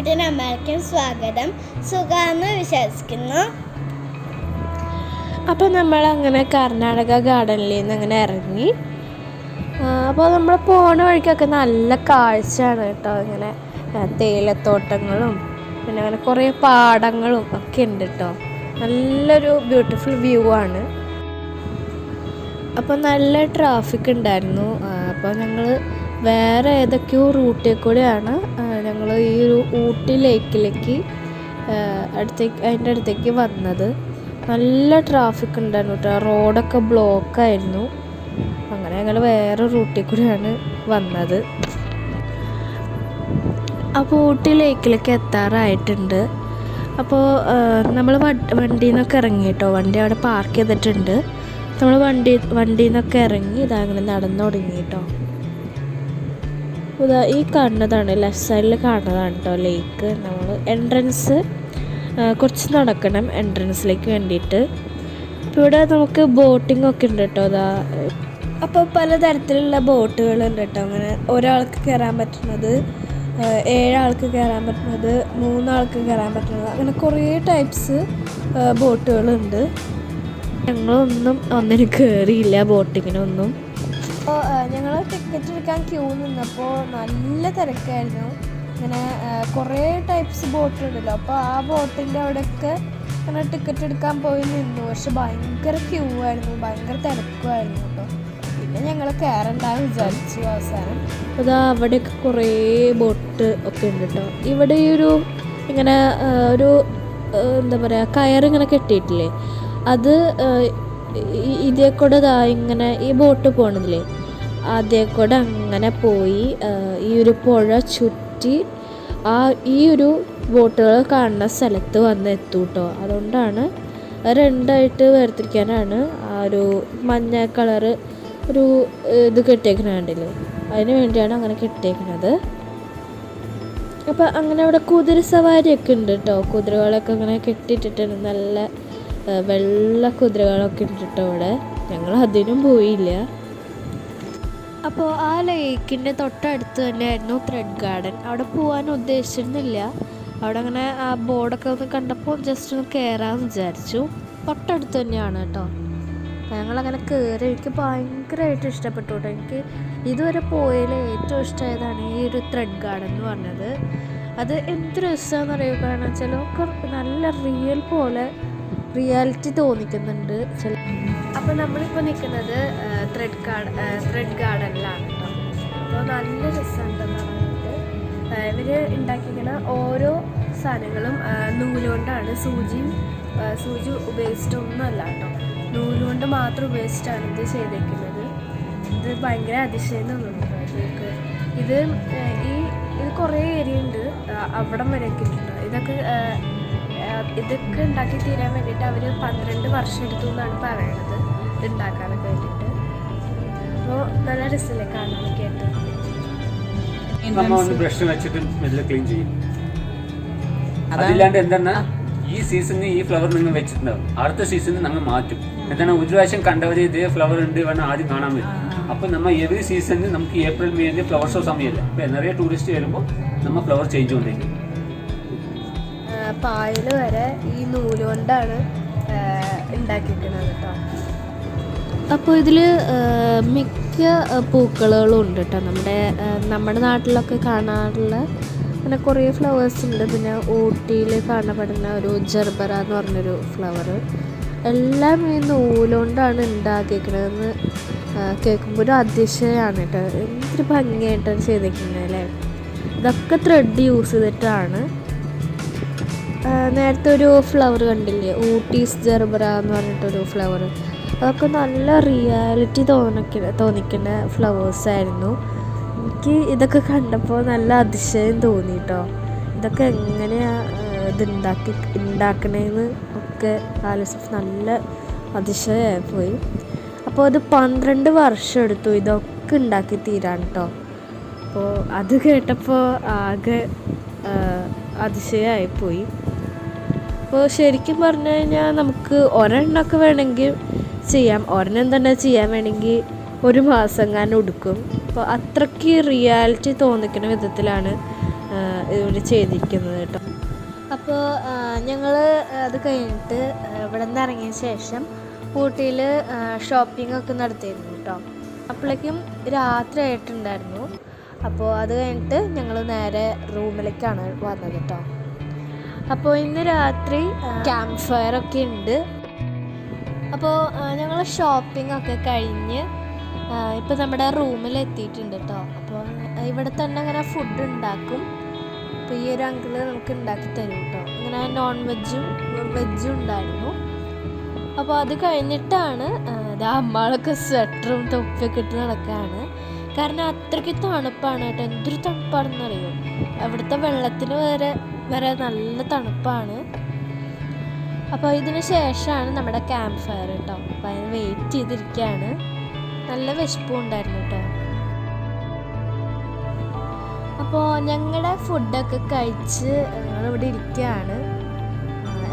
അപ്പുക്കുട്ടൻ അമ്മയ്ക്കും സ്വാഗതം. സുഖമെന്ന് വിശ്വസിക്കുന്നു. അപ്പോൾ നമ്മൾ അങ്ങനെ കർണാടക ഗാർഡനിൽ നിന്ന് അങ്ങനെ ഇറങ്ങി. അപ്പോൾ നമ്മൾ പോണ വഴിക്കൊക്കെ നല്ല കാഴ്ചയാണ് കേട്ടോ. ഇങ്ങനെ തേയിലത്തോട്ടങ്ങളും പിന്നെ അങ്ങനെ കുറേ പാടങ്ങളും ഒക്കെ ഉണ്ട് കേട്ടോ. നല്ലൊരു ബ്യൂട്ടിഫുൾ വ്യൂ ആണ്. അപ്പോൾ നല്ല ട്രാഫിക് ഉണ്ടായിരുന്നു. അപ്പോൾ ഞങ്ങൾ വേറെ ഏതൊക്കെയോ റൂട്ടിൽ കൂടെയാണ് ഈ ഒരു ഊട്ടി ലേക്കിലേക്ക് അടുത്തേക്ക് അതിന്റെ അടുത്തേക്ക് വന്നത്. നല്ല ട്രാഫിക് ഉണ്ടായിരുന്നു കേട്ടോ റോഡൊക്കെ ബ്ലോക്കായിരുന്നു അങ്ങനെ ഞങ്ങൾ വേറെ റൂട്ടിൽ കൂടെയാണ് വന്നത്. അപ്പോൾ ഊട്ടി ലേക്കിലേക്ക് എത്താറായിട്ടുണ്ട് അപ്പോൾ നമ്മൾ വണ്ടിയിൽ നിന്നൊക്കെ ഇറങ്ങി കേട്ടോ വണ്ടി അവിടെ പാർക്ക് ചെയ്തിട്ടുണ്ട്. നമ്മൾ വണ്ടി വണ്ടിയിൽ നിന്നൊക്കെ ഇറങ്ങി ഇതങ്ങനെ നടന്നു തുടങ്ങി കേട്ടോ ഇതാ ഈ കാണുന്നതാണ് ലെഫ്റ്റ് സൈഡിൽ കാണുന്നതാണ് കേട്ടോ ലേക്ക് നമ്മൾ എൻട്രൻസ് കുറച്ച് നടക്കണം എൻട്രൻസിലേക്ക് വേണ്ടിയിട്ട്. ഇപ്പോൾ ഇവിടെ നമുക്ക് ബോട്ടിംഗ് ഒക്കെ ഉണ്ട് കേട്ടോ അതാ അപ്പോൾ പലതരത്തിലുള്ള ബോട്ടുകളുണ്ട് കേട്ടോ അങ്ങനെ ഒരാൾക്ക് കയറാൻ പറ്റുന്നത് ഏഴാൾക്ക് കയറാൻ പറ്റുന്നത് മൂന്നാൾക്ക് കയറാൻ പറ്റുന്നത് അങ്ങനെ കുറേ ടൈപ്സ് ബോട്ടുകളുണ്ട് ഞങ്ങളൊന്നും ഒന്നിനും കയറിയില്ല ബോട്ടിങ്ങിനൊന്നും ഞങ്ങൾ ടിക്കറ്റ് എടുക്കാൻ ക്യൂ നിന്നപ്പോൾ നല്ല തിരക്കായിരുന്നു. ഇങ്ങനെ കുറേ ടൈപ്സ് ബോട്ട് ഉണ്ടല്ലോ. അപ്പോൾ ആ ബോട്ടിന്റെ അവിടെയൊക്കെ അങ്ങനെ ടിക്കറ്റ് എടുക്കാൻ പോയി നിന്നു. പക്ഷെ ഭയങ്കര ക്യൂ ആയിരുന്നു. ഭയങ്കര തിരക്കുമായിരുന്നു കേട്ടോ. പിന്നെ ഞങ്ങൾ കയറണ്ടെന്ന് വിചാരിച്ചു അവസാനം. അതാ അവിടെയൊക്കെ കുറേ ബോട്ട് ഒക്കെ ഉണ്ട് കേട്ടോ. ഇവിടെ ഈ ഒരു ഇങ്ങനെ ഒരു എന്താ പറയുക കയറിങ്ങനെ കെട്ടിയിട്ടില്ലേ? അത് ഇതേക്കൂടെ ഇങ്ങനെ ഈ ബോട്ട് പോണതില്ലേ? അതേ കൂടെ അങ്ങനെ പോയി ഈ ഒരു പുഴ ചുറ്റി ആ ഈ ഒരു ബോട്ടുകൾ കാണുന്ന സ്ഥലത്ത് വന്ന് എത്തും കേട്ടോ അതുകൊണ്ടാണ് രണ്ടായിട്ട് വേർതിരിക്കാനാണ് ആ ഒരു മഞ്ഞ കളറ് ഒരു ഇത് കെട്ടിയേക്കണ കണ്ടില്ലേ? അതിന് വേണ്ടിയാണ് അങ്ങനെ കെട്ടിയേക്കണത്. അപ്പോൾ അങ്ങനെ അവിടെ കുതിര സവാരിയൊക്കെ ഉണ്ട് കേട്ടോ കുതിരകളൊക്കെ അങ്ങനെ കെട്ടിയിട്ടിട്ടുണ്ട്. നല്ല വെള്ള കുതിരകളൊക്കെ ഉണ്ട് കേട്ടോ അവിടെ. ഞങ്ങൾ അതിനും പോയില്ല. അപ്പോൾ ആ ലേക്കിന്റെ തൊട്ടടുത്ത് തന്നെയായിരുന്നു ത്രെഡ് ഗാർഡൻ അവിടെ പോകാൻ ഉദ്ദേശിച്ചിരുന്നില്ല. അവിടെ അങ്ങനെ ആ ബോർഡൊക്കെ ഒന്ന് കണ്ടപ്പോൾ ജസ്റ്റ് ഒന്ന് കയറാമെന്ന് വിചാരിച്ചു. തൊട്ടടുത്ത് തന്നെയാണ് കേട്ടോ. ഞങ്ങളങ്ങനെ കയറി എനിക്ക് ഭയങ്കരമായിട്ട് ഇഷ്ടപ്പെട്ടു കേട്ടോ. എനിക്ക് ഇതുവരെ പോയതിൽ ഏറ്റവും ഇഷ്ടമായതാണ് ഈ ഒരു ത്രെഡ് ഗാർഡൻ എന്ന് പറഞ്ഞത്. അത് എന്ത് രസമാണെന്ന് അറിയുക കാരണം വെച്ചാൽ നല്ല റിയൽ പോലെ റിയാലിറ്റി തോന്നിക്കുന്നുണ്ട് ചില അപ്പോൾ നമ്മളിപ്പോൾ നിൽക്കുന്നത് ത്രെഡ് ഗാർഡൻ ത്രെഡ് ഗാർഡനിലാണ് അപ്പോൾ നല്ല രസമുണ്ടെന്ന് പറഞ്ഞിട്ട് ഇവർ ഉണ്ടാക്കിയിരിക്കുന്ന ഓരോ സാധനങ്ങളും നൂലുകൊണ്ടാണ് സൂചിയും സൂചി ഉപയോഗിച്ചിട്ടൊന്നുമല്ല കേട്ടോ നൂലുകൊണ്ട് മാത്രം ഉപയോഗിച്ചിട്ടാണ് ഇത് ചെയ്തേക്കുന്നത്. ഇത് ഭയങ്കര അതിശയം തോന്നുന്നു നമുക്ക് ഇത് ഈ ഇത് കുറേ ഏരിയ ഉണ്ട് അവിടം വരെ ഒക്കെ ഇതൊക്കെ ഇതൊക്കെ ഉണ്ടാക്കി തീരാൻ വേണ്ടിയിട്ട് അവർ പന്ത്രണ്ട് വർഷം എടുത്തു എന്നാണ് പറയണത്. ഇത് ഉണ്ടാക്കാനൊക്കെ വേണ്ടിയിട്ട്. അപ്പോൾ നല്ല രസമല്ലേ കാണാനൊക്കെ ആയിട്ട് ബ്രഷ് വെച്ചിട്ട് മെല്ലെ ക്ലീൻ ചെയ്യും. അതില്ലാണ്ട് എന്താണ് ഈ സീസണിൽ ഈ ഫ്ലവർ നിങ്ങൾ വെച്ചിട്ടുണ്ടാവും. അടുത്ത സീസണിൽ നമ്മൾ മാറ്റും. എന്താണ്? ഒരു പ്രാവശ്യം കണ്ടവർ ഇതേ ഫ്ലവർ ഉണ്ട് വേണം ആദ്യം കാണാൻ പറ്റും അപ്പൊ നമ്മൾ എവറി സീസണിൽ നമുക്ക് ഏപ്രിൽ മെയ്യിൽ ഫ്ലവർ ഷോ സമയമല്ല. അപ്പൊ നിറയെ ടൂറിസ്റ്റ് വരുമ്പോൾ നമ്മൾ ഫ്ലവർ ചേഞ്ച് കൊണ്ടിരിക്കും പായൽ വരെ ഈ നൂൽ കൊണ്ടാണ് ഉണ്ടാക്കിയിരിക്കുന്നത് കേട്ടോ അപ്പോൾ ഇതിൽ മിക്ക പൂക്കളുകളും ഉണ്ട് കേട്ടോ നമ്മുടെ നമ്മുടെ നാട്ടിലൊക്കെ കാണാറുള്ള അങ്ങനെ കുറേ ഫ്ലവേഴ്സ് ഉണ്ട്. പിന്നെ ഊട്ടിയിൽ കാണപ്പെടുന്ന ഒരു ജർബറ എന്ന് പറഞ്ഞൊരു ഫ്ലവർ എല്ലാം ഈ നൂലുകൊണ്ടാണ് ഉണ്ടാക്കിയിരിക്കണതെന്ന് കേൾക്കുമ്പോൾ ഒരു അതിശയമാണ് കേട്ടോ എന്തൊരു ഭംഗിയായിട്ടാണ് ചെയ്തിരിക്കുന്നത് അല്ലേ? ഇതൊക്കെ ത്രെഡ് യൂസ് ചെയ്തിട്ടാണ് നേരത്തെ ഒരു ഫ്ലവർ കണ്ടില്ലേ? ഊട്ടീസ് ജെർബറ എന്ന് പറഞ്ഞിട്ടൊരു ഫ്ലവർ അതൊക്കെ നല്ല റിയാലിറ്റി തോന്നിക്കുന്ന തോന്നിക്കുന്ന ഫ്ലവേഴ്സ് ആയിരുന്നു. എനിക്ക് ഇതൊക്കെ കണ്ടപ്പോൾ നല്ല അതിശയം തോന്നി കേട്ടോ ഇതൊക്കെ എങ്ങനെയാണ് ഇത് ഉണ്ടാക്കി ഉണ്ടാക്കണേന്ന് ഒക്കെ ആലോചിച്ച് നല്ല അതിശയമായി പോയി. അപ്പോൾ അത് പന്ത്രണ്ട് വർഷം എടുത്തു ഇതൊക്കെ ഉണ്ടാക്കി തീരാൻ കേട്ടോ അപ്പോൾ അത് കേട്ടപ്പോൾ ആകെ അതിശയമായി അതിശയമായിപ്പോയി അപ്പോൾ ശരിക്കും പറഞ്ഞു കഴിഞ്ഞാൽ നമുക്ക് ഒരെണ്ണമൊക്കെ വേണമെങ്കിൽ ചെയ്യാം. ഒരെണ്ണം തന്നെ ചെയ്യാൻ വേണമെങ്കിൽ ഒരു മാസം ഞാൻ ഉടുക്കും അപ്പോൾ അത്രയ്ക്ക് റിയാലിറ്റി തോന്നിക്കുന്ന വിധത്തിലാണ് ഇവിടെ ചെയ്തിരിക്കുന്നത് കേട്ടോ. അപ്പോൾ ഞങ്ങൾ അത് കഴിഞ്ഞിട്ട് ഇവിടെ നിന്ന് ഇറങ്ങിയ ശേഷം ഊട്ടിയിൽ ഷോപ്പിംഗ് ഒക്കെ നടത്തിയിരുന്നു കേട്ടോ. അപ്പോഴേക്കും രാത്രി ആയിട്ടുണ്ടായിരുന്നു. അപ്പോൾ അത് കഴിഞ്ഞിട്ട് ഞങ്ങൾ നേരെ റൂമിലേക്കാണ് വന്നത് കേട്ടോ. അപ്പോൾ ഇന്ന് രാത്രി ക്യാമ്പ് ഫയർ ഒക്കെ ഉണ്ട്. അപ്പോൾ ഞങ്ങൾ ഷോപ്പിംഗ് ഒക്കെ കഴിഞ്ഞ് ഇപ്പോൾ നമ്മുടെ റൂമിൽ എത്തിയിട്ടുണ്ട് കേട്ടോ അപ്പോൾ ഇവിടെ തന്നെ അങ്ങനെ ഫുഡ് ഉണ്ടാക്കും. അപ്പോൾ ഈ ഒരു അങ്കിൾ നമുക്ക് ഉണ്ടാക്കി തരും കേട്ടോ അങ്ങനെ നോൺ വെജും വെജും ഉണ്ടായിരുന്നു. അപ്പോൾ അത് കഴിഞ്ഞിട്ടാണ് അമ്മാളൊക്കെ സ്വെറ്ററും തൊപ്പിയൊക്കെ ഇട്ട് നടക്കുകയാണ് കാരണം അത്രയ്ക്ക് തണുപ്പാണ് കേട്ടോ. എന്തൊരു തണുപ്പാണെന്നറിയോ? അവിടുത്തെ വെള്ളത്തിന് വരെ വരെ നല്ല തണുപ്പാണ്. അപ്പോൾ ഇതിന് ശേഷമാണ് നമ്മുടെ ക്യാമ്പ് ഫയർ കേട്ടോ അപ്പോൾ അതിന് വെയിറ്റ് ചെയ്തിരിക്കുകയാണ് നല്ല വിശപ്പും ഉണ്ടായിരുന്നു കേട്ടോ അപ്പോൾ ഞങ്ങളുടെ ഫുഡൊക്കെ കഴിച്ച് ഞങ്ങളിവിടെ ഇരിക്കുകയാണ്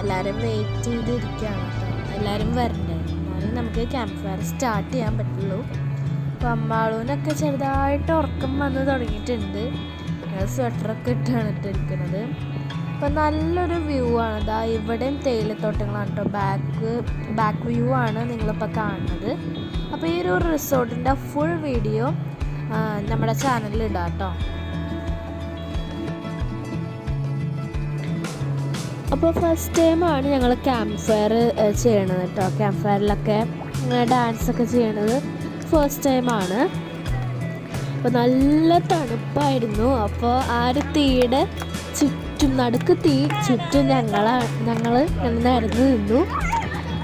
എല്ലാവരും വെയിറ്റ് ചെയ്തിരിക്കുകയാണ് കേട്ടോ എല്ലാവരും വരണ്ടേ? എന്നാലും നമുക്ക് ക്യാമ്പ് ഫയർ സ്റ്റാർട്ട് ചെയ്യാൻ പറ്റുള്ളൂ. അപ്പോൾ അമ്മാളൂനൊക്കെ ചെറുതായിട്ട് ഉറക്കം വന്ന് തുടങ്ങിയിട്ടുണ്ട്. സ്വെറ്ററൊക്കെ ഇട്ടാണ് ഇട്ടിരിക്കുന്നത്. അപ്പോൾ നല്ലൊരു വ്യൂ ആണ്. ദാ ഇവിടെയും തേയിലത്തോട്ടങ്ങളാണ് കേട്ടോ ബാക്ക് ബാക്ക് വ്യൂ ആണ് നിങ്ങളിപ്പോൾ കാണുന്നത്. അപ്പോൾ ഈ ഒരു റിസോർട്ടിന്റെ ഫുൾ വീഡിയോ നമ്മുടെ ചാനലിൽ ഇടാം കേട്ടോ അപ്പോൾ ഫസ്റ്റ് ടൈമാണ് ഞങ്ങൾ ക്യാമ്പ് ഫയർ ചെയ്യണത് കേട്ടോ ക്യാമ്പ് ഫയറിലൊക്കെ ഡാൻസൊക്കെ ചെയ്യണത് ഫസ്റ്റ് ടൈമാണ് അപ്പോൾ നല്ല തണുപ്പായിരുന്നു. അപ്പോൾ ആ ഒരു തീയുടെ ചുറ്റും നടുക്ക് തീ ചുറ്റും ഞങ്ങളാണ് ഞങ്ങൾ നടന്നു നിന്നു.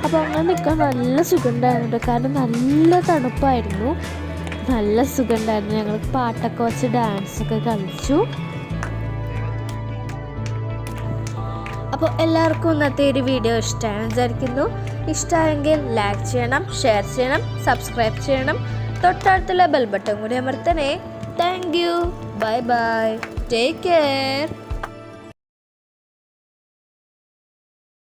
അപ്പോൾ അങ്ങനെ നിൽക്കാൻ നല്ല സുഖമുണ്ടായിരുന്നു കാരണം നല്ല തണുപ്പായിരുന്നു. നല്ല സുഖമുണ്ടായിരുന്നു. ഞങ്ങൾ പാട്ടൊക്കെ വെച്ച് ഡാൻസൊക്കെ കളിച്ചു. അപ്പോൾ എല്ലാവർക്കും ഇന്നത്തെ ഒരു വീഡിയോ ഇഷ്ടമാണെന്ന് വിചാരിക്കുന്നു. ഇഷ്ടമായെങ്കിൽ ലൈക്ക് ചെയ്യണം ഷെയർ ചെയ്യണം സബ്സ്ക്രൈബ് ചെയ്യണം. തൊട്ടടുത്തുള്ള ബെൽ ബട്ടൺ കൂടി അമർത്തണേ. Thank you bye bye take care